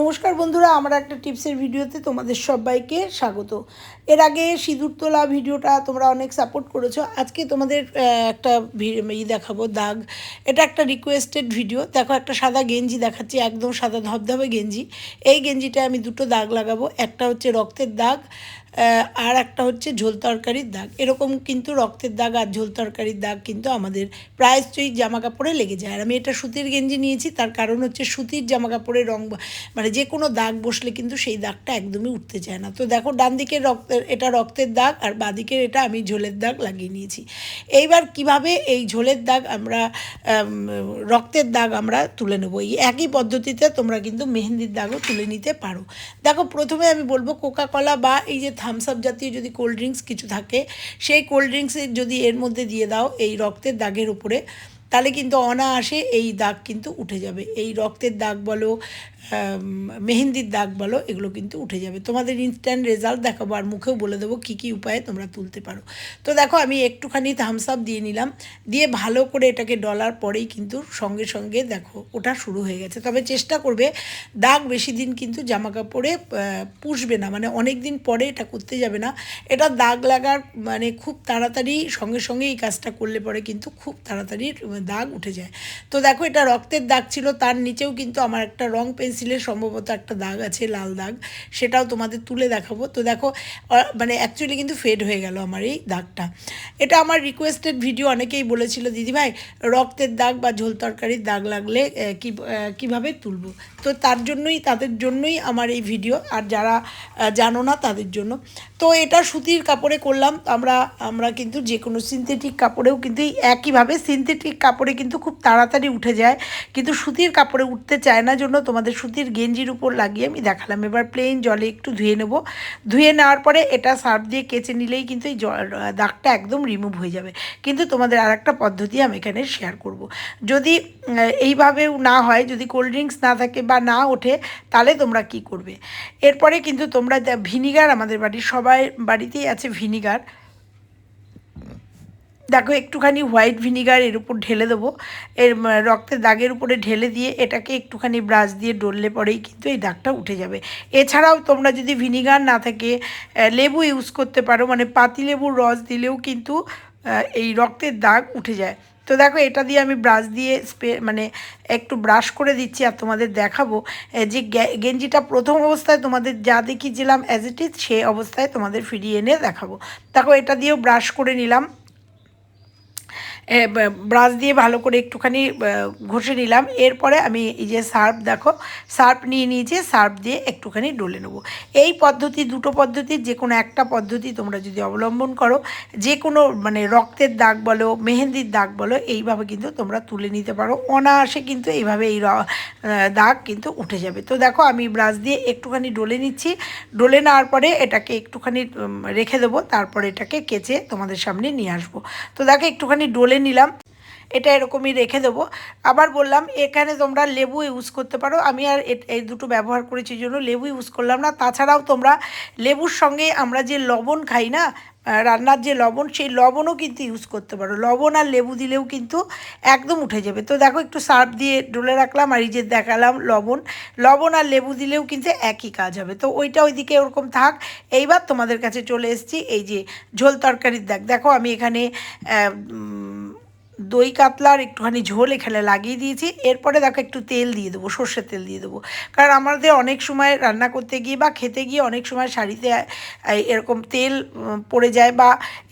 নমস্কার বন্ধুরা, আমার একটা টিপসের ভিডিওতে তোমাদের সবাইকে স্বাগত। এর আগে সিঁদুর তোলা ভিডিওটা তোমরা অনেক সাপোর্ট করেছ। আজকে তোমাদের একটা ই দেখাবো, দাগ। এটা একটা রিকোয়েস্টেড ভিডিও দেখো, একটা সাদা গেঞ্জি দেখাচ্ছি, একদম সাদা ধবধবে গেঞ্জি। এই গেঞ্জিটায় আমি দুটো দাগ লাগাবো। একটা হচ্ছে রক্তের দাগ আর একটা হচ্ছে ঝোল তরকারির দাগ। এরকম কিন্তু রক্তের দাগ আর ঝোল তরকারির দাগ কিন্তু আমাদের প্রায়শই জামা কাপড়ে লেগে যায়। আর আমি এটা সুতির গেঞ্জি নিয়েছি, তার কারণ হচ্ছে সুতির জামা কাপড়ের রং মানে যে কোনো দাগ বসলে কিন্তু সেই দাগটা একদমই উঠতে চায় না। তো দেখো, ডান দিকের রক্তের, এটা রক্তের দাগ আর বাদিকের এটা আমি ঝোলের দাগ লাগিয়ে নিয়েছি। এইবার কীভাবে এই ঝোলের দাগ আমরা রক্তের দাগ আমরা তুলে নেব? এই একই পদ্ধতিতে তোমরা কিন্তু মেহেন্দির দাগও তুলে নিতে পারো। দেখো, প্রথমে আমি বলব কোকা কলা বা এই যে থামস আপ জাতীয় যদি কোল্ড ড্রিঙ্কস কিছু থাকে, সেই কোল্ড ড্রিঙ্কসের যদি এর মধ্যে দিয়ে দাও এই রক্তের দাগের উপরে, তাহলে কিন্তু অনায়াসে এই দাগ কিন্তু উঠে যাবে। এই রক্তের দাগ বলো মেহেন্দির দাগ বলো, এগুলো কিন্তু উঠে যাবে। তোমাদের ইনস্ট্যান্ট রেজাল্ট দেখাবো আর মুখেও বলে দেবো কী কী উপায়ে তোমরা তুলতে পারো। তো দেখো, আমি একটুখানি থামস আপ দিয়ে নিলাম। দিয়ে ভালো করে এটাকে ডলার পরেই কিন্তু সঙ্গে সঙ্গে দেখো, ওটা শুরু হয়ে গেছে। তবে চেষ্টা করবে, দাগ বেশি দিন কিন্তু জামা কাপড়ে পুষবে না। মানে অনেক দিন পরে এটা করতে যাবে না। এটা দাগ লাগার মানে খুব তাড়াতাড়ি সঙ্গে সঙ্গে এই কাজটা করলে পরে কিন্তু খুব তাড়াতাড়ি দাগ উঠে যায়। তো দেখো, এটা রক্তের দাগ ছিল, তার নিচেও কিন্তু আমার একটা রং পেন্সিলের সম্ভবত একটা দাগ আছে, লাল দাগ, সেটাও তোমাদের তুলে দেখাবো। তো দেখো মানে অ্যাকচুয়ালি কিন্তু ফেড হয়ে গেল আমার এই দাগটা। এটা আমার রিকোয়েস্টেড ভিডিও অনেকেই বলেছিল দিদিভাই রক্তের দাগ বা ঝোল তরকারির দাগ লাগলে কি কীভাবে তুলবো? তো তার জন্যই, তাদের জন্যই আমার এই ভিডিও আর যারা জানো না, তাদের জন্য। তো এটা সুতির কাপড়ে করলাম, আমরা আমরা কিন্তু যে কোনো সিনথেটিক কাপড়েও কিন্তু এই একইভাবে সিনথেটিক কাপড়ে কিন্তু খুব তাড়াতাড়ি উঠে যায়। কিন্তু সুতির কাপড়ে উঠতে চায় না, জন্য তোমাদের সুতির গেঞ্জির উপর লাগিয়ে আমি দেখালাম। এবার প্লেন জলে একটু ধুয়ে নেব। ধুয়ে নেওয়ার পরে এটা সার্ফ দিয়ে কেচে নিলেই কিন্তু এই জল দাগটা একদম রিমুভ হয়ে যাবে। কিন্তু তোমাদের আর একটা পদ্ধতি আমি এখানে শেয়ার করব। যদি এইভাবেও না হয়, যদি কোল্ড ড্রিঙ্কস না থাকে বা না ওঠে, তাহলে তোমরা কি করবে? এরপরে কিন্তু তোমরা ভিনিগার আমাদের বাড়ির, সবাই বাড়িতেই আছে ভিনিগার দেখো, একটুখানি হোয়াইট ভিনিগার এর উপর ঢেলে দেবো। এর রক্তের দাগের উপরে ঢেলে দিয়ে এটাকে একটুখানি ব্রাশ দিয়ে ডললে পরেই কিন্তু এই দাগটা উঠে যাবে। এছাড়াও তোমরা যদি ভিনিগার না থাকে লেবু ইউজ করতে পারো মানে পাতি লেবুর রস দিলেও কিন্তু এই রক্তের দাগ উঠে যায়। তো দেখো, এটা দিয়ে আমি ব্রাশ দিয়ে স্প্রে মানে একটু ব্রাশ করে দিচ্ছি আর তোমাদের দেখাবো। যে গেঞ্জিটা প্রথম অবস্থায় তোমাদের যা দেখিয়েছিলাম অ্যাজ ইট ইজ সে অবস্থায় তোমাদের ফিরিয়ে এনে দেখাবো। দেখো, এটা দিয়েও ব্রাশ করে নিলাম। ব্রাশ দিয়ে ভালো করে একটুখানি ঘষে নিলাম। এরপরে আমি এই যে সার্ফ, দেখো, সার্ফ নিয়ে নিয়েছি, সার্ফ দিয়ে একটুখানি ডলে নেব। এই পদ্ধতি, দুটো পদ্ধতির যে কোনো একটা পদ্ধতি তোমরা যদি অবলম্বন করো, যে কোনো মানে রক্তের দাগ বলো, মেহেন্দির দাগ বলো, এইভাবে কিন্তু তোমরা তুলে নিতে পারো। অনায়াসে কিন্তু এইভাবে এই দাগ কিন্তু উঠে যাবে। তো দেখো, আমি ব্রাশ দিয়ে একটুখানি ডলে নিচ্ছি। ডলে নেওয়ার পরে এটাকে একটুখানি রেখে দেবো। তারপরে এটাকে কেচে তোমাদের সামনে নিয়ে আসব। তো দেখো, একটুখানি ডলে নিলাম। এটা এরকমই রেখে দেবো। আবার বললাম, এখানে তোমরা লেবু ইউজ করতে পারো। আমি আর এই দুটো ব্যবহার করেছি জন্য লেবু ইউজ করলাম না। তাছাড়াও তোমরা লেবুর সঙ্গে আমরা যে লবণ খাই না রান্নার যে লবণ, সেই লবণও কিন্তু ইউজ করতে পারো। লবণ আর লেবু দিলেও কিন্তু একদম উঠে যাবে। তো দেখো, একটু সার্ফ দিয়ে ডলে রাখলাম আর এই যে দেখালাম লবণ। লবণ আর লেবু দিলেও কিন্তু একই কাজ হবে। তো ওইটা ওইদিকে ওরকম থাক। এইবার তোমাদের কাছে চলে এসেছি। এই যে ঝোল তরকারির দেখ দেখো, আমি এখানে দই কাতলার একটুখানি ঝোল এখানে লাগিয়ে দিয়েছি। এরপরে দেখো একটু তেল দিয়ে দেবো সর্ষের তেল দিয়ে দেবো। কারণ আমাদের অনেক সময় রান্না করতে গিয়ে বা খেতে গিয়ে অনেক সময় শাড়িতে এরকম তেল পড়ে যায় বা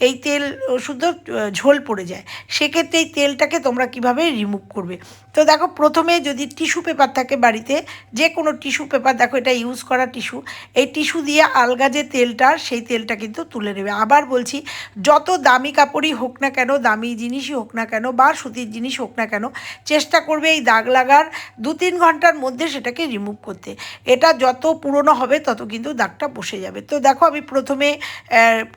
এই তেল আহ, ঝোল পড়ে যায়। সেক্ষেত্রে এই তেলটাকে তোমরা কীভাবে রিমুভ করবে? তো দেখো প্রথমে যদি টিস্যু পেপার থাকে বাড়িতে যে কোনো টিস্যু পেপার দেখো এটা ইউজ করা টিস্যু এই টিস্যু দিয়ে আলগা যে তেলটা সেই তেলটা কিন্তু তুলে নেবে। আবার বলছি যত দামি কাপড়ই হোক না কেন দামি জিনিসই হোক না কেন বা সুতির জিনিস হোক না কেন, চেষ্টা করবে এই দাগ লাগার দু তিন ঘণ্টার মধ্যে সেটাকে রিমুভ করতে। এটা যত পুরনো হবে তত কিন্তু দাগটা বসে যাবে। তো দেখো আমি প্রথমে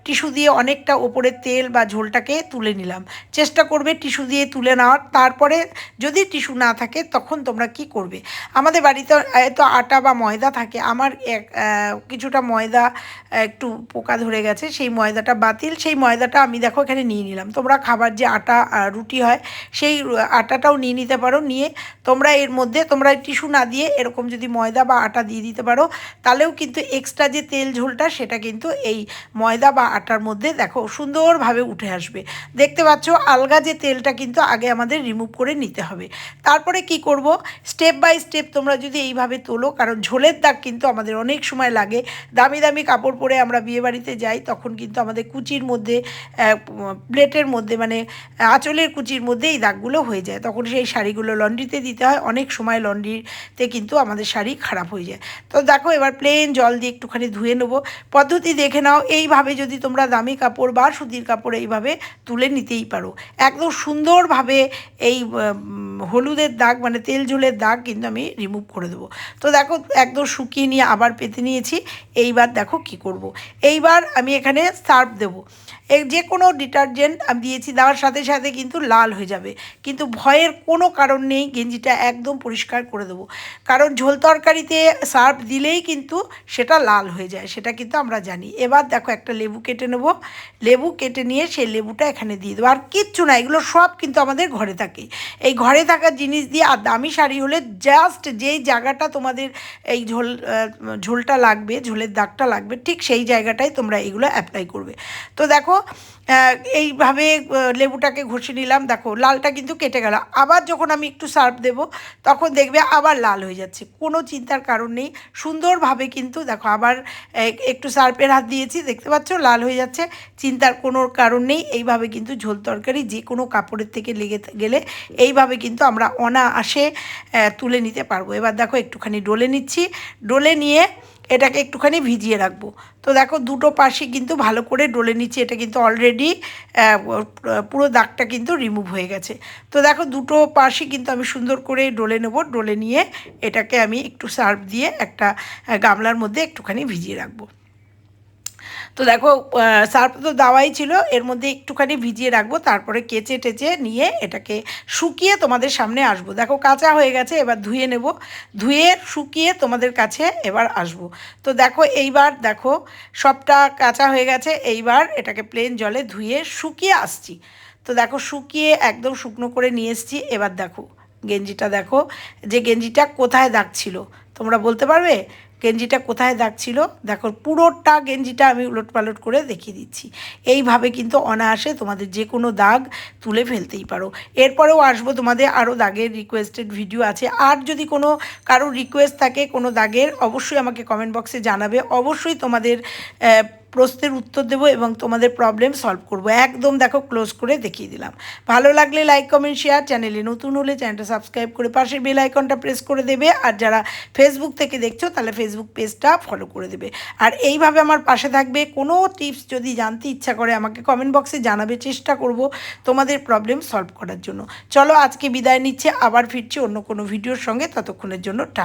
টিস্যু দিয়ে অনেকটা ওপরের তেল বা ঝোলটাকে তুলে নিলাম। চেষ্টা করবে টিস্যু দিয়ে তুলে নেওয়ার। তারপরে যদি টিস্যু না থাকে তখন তোমরা কি করবে? আমাদের বাড়িতে তো আটা বা ময়দা থাকে, আমার এক কিছুটা ময়দা একটু পোকা ধরে গেছে, সেই ময়দাটা বাতিল। সেই ময়দাটা আমি দেখো এখানে নিয়ে নিলাম। তোমরা খাবার যে আটা রুটি হয়, সেই আটাটাও নিয়ে নিতে পারো। নিয়ে তোমরা এর মধ্যে তোমরা টিস্যু না দিয়ে এরকম যদি ময়দা বা আটা দিয়ে দিতে পারো, তাহলেও কিন্তু এক্সট্রা যে তেল ঝোলটা সেটা কিন্তু এই ময়দা বা আটার মধ্যে দেখো সুন্দরভাবে উঠে আসবে। দেখতে পাচ্ছ আলগা যে তেলটা কিন্তু আগে আমাদের রিমুভ করে নিতে হবে। তারপরে কি করব? স্টেপ বাই স্টেপ তোমরা যদি এইভাবে তোলো, কারণ ঝোলের দাগ কিন্তু আমাদের অনেক সময় লাগে। দামি দামি কাপড় পরে আমরা বিয়েবাড়িতে যাই, তখন কিন্তু আমাদের কুচির মধ্যে প্লেটের মধ্যে মানে আঁচলের কুচির মধ্যে এই দাগগুলো হয়ে যায়। তখন সেই শাড়িগুলো লন্ড্রিতে দিতে হয়। অনেক সময় লন্ড্রিতে কিন্তু আমাদের শাড়ি খারাপ হয়ে যায়। তো দেখো, এবার প্লেন জল দিয়ে একটুখানি ধুয়ে নেব। পদ্ধতি দেখে নাও। এইভাবে যদি তোমরা দামি কাপড় বা সুতির কাপড় এইভাবে তুলে নিতেই পারো। একদম সুন্দরভাবে এই হলুদের দাগ মানে তেল ঝোলের দাগ কিন্তু আমি রিমুভ করে দেবো। তো দেখো, একদম শুকিয়ে নিয়ে আবার পেতে নিয়েছি। এইবার দেখো কি করব। এইবার আমি এখানে সার্ফ দেবো। যে কোনো ডিটারজেন্ট আমি দিয়েছি, দেওয়ার সাথে সাথে কিন্তু লাল হয়ে যাবে। কিন্তু ভয়ের কোনো কারণ নেই, গেঞ্জিটা একদম পরিষ্কার করে দেবো। কারণ ঝোল তরকারিতে সার্ফ দিলেই কিন্তু সেটা লাল হয়ে যায়, সেটা কিন্তু আমরা জানি। এবার দেখো একটা লেবু কেটে নেব। লেবু কেটে নিয়ে সেই লেবুটা এখানে দিয়ে দেবো। আর কিচ্ছু না, এগুলো সব কিন্তু আমাদের ঘরে থাকে। এই ঘরে থাকা জিনিস দিয়ে আর দামি শাড়ি হলে জাস্ট যেই জায়গাটা তোমাদের এই ঝোল ঝোলটা লাগবে, ঝোলের দাগটা লাগবে, ঠিক সেই জায়গাটাই তোমরা এগুলো অ্যাপ্লাই করবে। তো দেখো এইভাবে লেবুটাকে ঘষে নিলাম। দেখো, লালটা কিন্তু কেটে গেল। আবার যখন আমি একটু সার্ফ দেব, তখন দেখবে আবার লাল হয়ে যাচ্ছে। কোনো চিন্তার কারণ নেই। সুন্দরভাবে কিন্তু, দেখো, আবার একটু সার্ফের হাত দিয়েছি, দেখতে পাচ্ছ? লাল হয়ে যাচ্ছে। চিন্তার কোনো কারণ নেই। এইভাবে কিন্তু ঝোল তরকারি যে কোনো কাপড়ের থেকে লেগে, গেলে এইভাবে কিন্তু আমরা অনায়াসে তুলে নিতে পারব। এবার দেখো, একটুখানি ডলে নিচ্ছি। ডলে নিয়ে এটাকে একটুখানি ভিজিয়ে রাখব। তো দেখো দুটো পাশে কিন্তু ভালো করে ডলে নিচ্ছি, এটা কিন্তু অলরেডি পুরো দাগটা কিন্তু রিমুভ হয়ে গেছে। তো দেখো দুটো পাশে কিন্তু আমি সুন্দর করে ডলে নেব, ডলে নিয়ে এটাকে আমি একটু সার্ভ দিয়ে একটা গামলার মধ্যে একটুখানি ভিজিয়ে রাখব। তো দেখো সার্ফ তো দাওয়াই ছিল। এর মধ্যে একটুখানি ভিজিয়ে রাখব, তারপরে কেচে টেচে নিয়ে এটাকে শুকিয়ে তোমাদের সামনে আসব। দেখো, কাঁচা হয়ে গেছে, এবার ধুয়ে নেব। ধুয়ে, শুকিয়ে তোমাদের কাছে এবার আসব। তো দেখো, এইবার দেখো, সবটা কাঁচা হয়ে গেছে, এইবার এটাকে প্লেন জলে ধুয়ে শুকিয়ে আসছি। তো দেখো, শুকিয়ে একদম শুকনো করে নিয়ে এসেছি। এবার দেখো, গেঞ্জিটা দেখো, যে গেঞ্জিটা কোথায় দাগ ছিল, তোমরা বলতে পারবে? গেঞ্জিটা কোথায় দাগ ছিল দেখো, পুরোটা গেঞ্জিটা আমি উলটপালট করে দেখিয়ে দিচ্ছি। এইভাবে কিন্তু অনায়াসে তোমাদের যে কোনো দাগ তুলে ফেলতেই পারো। এরপরেও আসব তোমাদের আরও দাগের রিকোয়েস্টেড ভিডিও আছে। আর যদি কোনো কারও রিকোয়েস্ট থাকে কোনো দাগের, অবশ্যই আমাকে কমেন্ট বক্সে জানাবে। অবশ্যই তোমাদের প্রশ্নের উত্তর দেবো এবং তোমাদের প্রবলেম সলভ করব। একদম দেখো ক্লোজ করে দেখিয়ে দিলাম। ভালো লাগলে লাইক কমেন্ট শেয়ার চ্যানেলে নতুন হলে চ্যানেলটা সাবস্ক্রাইব করে পাশের বেল আইকনটা প্রেস করে দেবে। আর যারা ফেসবুক থেকে দেখছ, তাহলে ফেসবুক পেজটা ফলো করে দেবে। আর এইভাবে আমার পাশে থাকবে। কোনো টিপস যদি জানতে ইচ্ছা করে, আমাকে কমেন্ট বক্সে জানাবে। চেষ্টা করব তোমাদের প্রবলেম সলভ করার জন্য। চলো আজকে বিদায় নিচ্ছে। আবার ফিরছি অন্য কোনো ভিডিওর সঙ্গে। ততক্ষণের জন্য টা